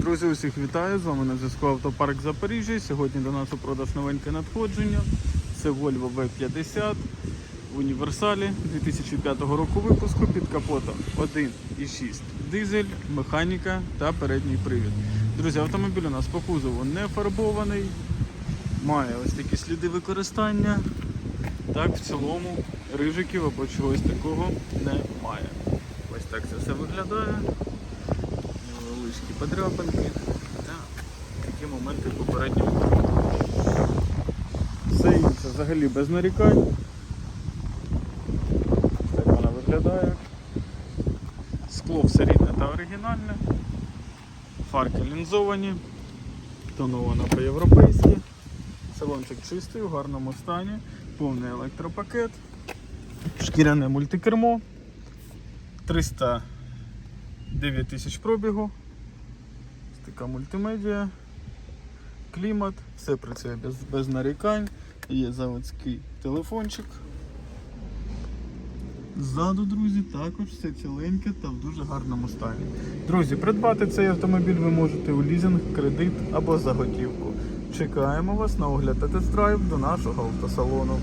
Друзі, усіх вітаю! З вами на зв'язку Автопарк Запоріжжя. Сьогодні до нас у продаж новеньке надходження. Це Volvo V50 в універсалі 2005 року випуску під капотом 1,6 дизель, механіка та передній привід. Друзі, автомобіль у нас по кузову не фарбований, має ось такі сліди використання. Так, в цілому рижиків або чогось такого немає. Ось так це все виглядає невеличкі подряпинки та такі моменти попереднього. Все інше взагалі без нарікань. Ось Так вона виглядає. Скло все рідне та оригінальне. Фарки лінзовані, тоновано по-європейськи. Салончик чистий, у гарному стані, повний електропакет, шкіряне мультикермо, 309 тисяч пробігу. Ось мультимедіа, клімат, все працює без, без нарікань, є заводський телефончик. Ззаду, друзі, також все ціленьке та в дуже гарному стані. Друзі, придбати цей автомобіль ви можете у лізинг, кредит або за готівку. Чекаємо вас на огляд та тест-драйв до нашого автосалону.